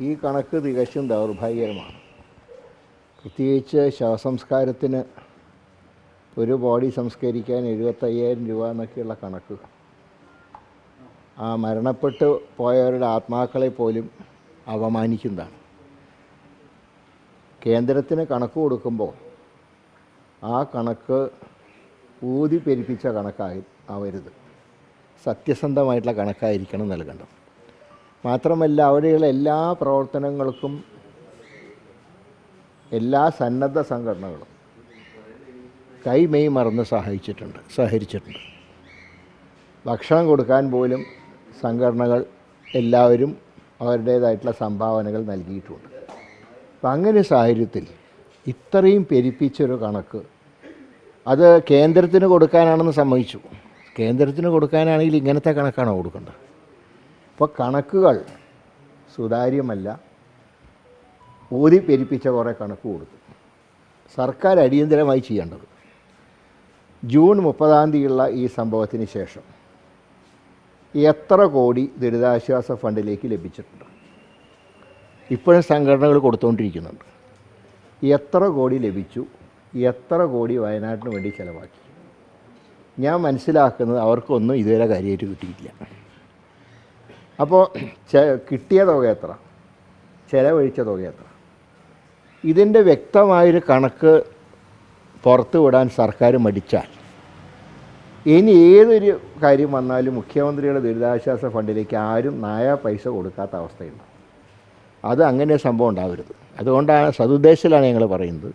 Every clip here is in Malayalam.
ഈ കണക്ക് തികച്ചും ദൗർഭാഗ്യകരമാണ്. പ്രത്യേകിച്ച് ശവസംസ്കാരത്തിന് ഒരു ബോഡി സംസ്കരിക്കാൻ എഴുപത്തയ്യായിരം രൂപ എന്നൊക്കെയുള്ള കണക്ക്. ആ മരണപ്പെട്ട് പോയവരുടെ ആത്മാക്കളെ പോലും അപമാനിക്കുന്നതാണ്. കേന്ദ്രത്തിന് കണക്ക് കൊടുക്കുമ്പോൾ ആ കണക്ക് ഊതി പെരുപ്പിച്ച കണക്കായി ആവരുത്. സത്യസന്ധമായിട്ടുള്ള കണക്കായിരിക്കണം നൽകേണ്ടത്. മാത്രമല്ല അവിടെയുള്ള എല്ലാ പ്രവർത്തനങ്ങൾക്കും എല്ലാ സന്നദ്ധ സംഘടനകളും കൈമെയ് മറന്ന് സഹായിച്ചിട്ടുണ്ട് സഹകരിച്ചിട്ടുണ്ട്. ഭക്ഷണം കൊടുക്കാൻ പോലും സംഘടനകൾ എല്ലാവരും അവരുടേതായിട്ടുള്ള സംഭാവനകൾ നൽകിയിട്ടുണ്ട്. അപ്പം അങ്ങനെ സാഹചര്യത്തിൽ ഇത്രയും പെരുപ്പിച്ചൊരു കണക്ക് അത് കേന്ദ്രത്തിന് കൊടുക്കാനാണെന്ന് സമ്മതിച്ചു. കേന്ദ്രത്തിന് കൊടുക്കാനാണെങ്കിൽ ഇങ്ങനത്തെ കണക്കാണോ കൊടുക്കേണ്ടത്? അപ്പോൾ കണക്കുകൾ സുതാര്യമല്ല. ഊതി പെരിപ്പിച്ച കുറേ കണക്ക് കൊടുത്തു. സർക്കാർ അടിയന്തരമായി ചെയ്യേണ്ടത് ജൂൺ മുപ്പതാം തീയതിയുള്ള ഈ സംഭവത്തിന് ശേഷം എത്ര കോടി ദുരിതാശ്വാസ ഫണ്ടിലേക്ക് ലഭിച്ചിട്ടുണ്ട്. ഇപ്പോഴും സംഘടനകൾ കൊടുത്തുകൊണ്ടിരിക്കുന്നുണ്ട് എത്ര കോടി ലഭിച്ചു? എത്ര കോടി വയനാട്ടിന് വേണ്ടി ചിലവാക്കി? ഞാൻ മനസ്സിലാക്കുന്നത് അവർക്കൊന്നും ഇതുവരെ കാര്യമായിട്ട് കിട്ടിയിട്ടില്ല. അപ്പോൾ കിട്ടിയ തുക എത്ര? ചിലവഴിച്ച തുക എത്ര? ഇതിന്റെ വ്യക്തമായൊരു കണക്ക് പുറത്തു വിടാൻ സർക്കാർ മടിച്ചാൽ. ഇനി ഏതൊരു കാര്യം വന്നാലും മുഖ്യമന്ത്രിയുടെ ദുരിതാശ്വാസ ഫണ്ടിലേക്ക് ആരും നായ പൈസ കൊടുക്കാത്ത അവസ്ഥയുണ്ട്. അത് അങ്ങനെ സംഭവം ഉണ്ടാവരുത്. അതുകൊണ്ടാണ് സതുദ്ദേശത്തിലാണ് ഞങ്ങൾ പറയുന്നത്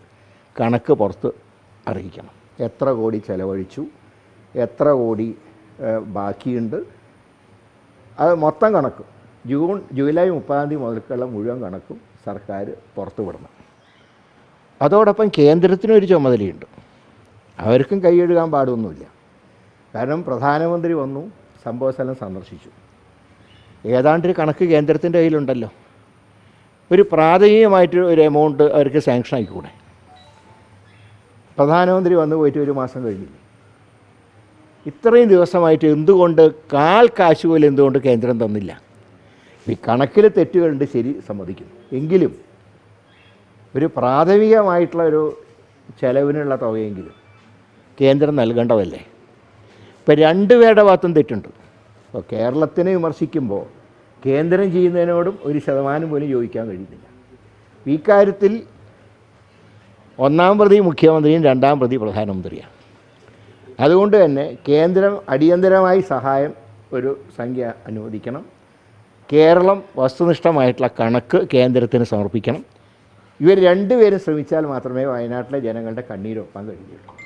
കണക്ക് പുറത്ത് അറിയിക്കണം. എത്ര കോടി ചെലവഴിച്ചു? എത്ര കോടി ബാക്കിയുണ്ട്? അത് മൊത്തം കണക്കും. ജൂൺ ജൂലൈ മുപ്പതാം തീയതി മുതൽക്കുള്ള മുഴുവൻ കണക്കും സർക്കാർ പുറത്തു വിടണം അതോടൊപ്പം കേന്ദ്രത്തിനും ഒരു ചുമതലയുണ്ട്. അവർക്കും കൈയെഴുകാൻ പാടൊന്നുമില്ല കാരണം പ്രധാനമന്ത്രി വന്നു സംഭവസ്ഥലം സന്ദർശിച്ചു. ഏതാണ്ടൊരു കണക്ക് കേന്ദ്രത്തിന്റെ കയ്യിലുണ്ടല്ലോ. ഒരു പ്രാഥമികമായിട്ട് ഒരു എമൗണ്ട് അവർക്ക് സാങ്ഷൻ ആയിക്കൂടെ? പ്രധാനമന്ത്രി വന്നു പോയിട്ട് ഒരു മാസം കഴിഞ്ഞില്ലേ? ഇത്രയും ദിവസമായിട്ട് എന്തുകൊണ്ട് കാൽ കാശ് പോലും എന്തുകൊണ്ട് കേന്ദ്രം തന്നില്ല? ഈ കണക്കിൽ തെറ്റുകളുണ്ട് ശരി സമ്മതിക്കുന്നു. എങ്കിലും ഒരു പ്രാഥമികമായിട്ടുള്ള ഒരു ചെലവിനുള്ള തുകയെങ്കിലും കേന്ദ്രം നൽകേണ്ടതല്ലേ? ഇപ്പം രണ്ടുപേരുടെ ഭാഗത്തും തെറ്റുണ്ട്. ഇപ്പോൾ കേരളത്തിനെ വിമർശിക്കുമ്പോൾ കേന്ദ്രം ചെയ്യുന്നതിനോടും ഒരു ശതമാനം പോലും യോജിക്കാൻ കഴിയുന്നില്ല. ഈ കാര്യത്തിൽ ഒന്നാം പ്രതി മുഖ്യമന്ത്രിയും രണ്ടാം പ്രതി പ്രധാനമന്ത്രിയാണ്. അതുകൊണ്ട് തന്നെ കേന്ദ്രം അടിയന്തരമായി സഹായം ഒരു സംഖ്യ അനുവദിക്കണം. കേരളം വസ്തുനിഷ്ഠമായിട്ടുള്ള കണക്ക് കേന്ദ്രത്തിന് സമർപ്പിക്കണം. ഇവർ രണ്ടുപേരും ശ്രമിച്ചാൽ മാത്രമേ വയനാട്ടിലെ ജനങ്ങളുടെ കണ്ണീരൊപ്പാൻ കഴിയുള്ളൂ.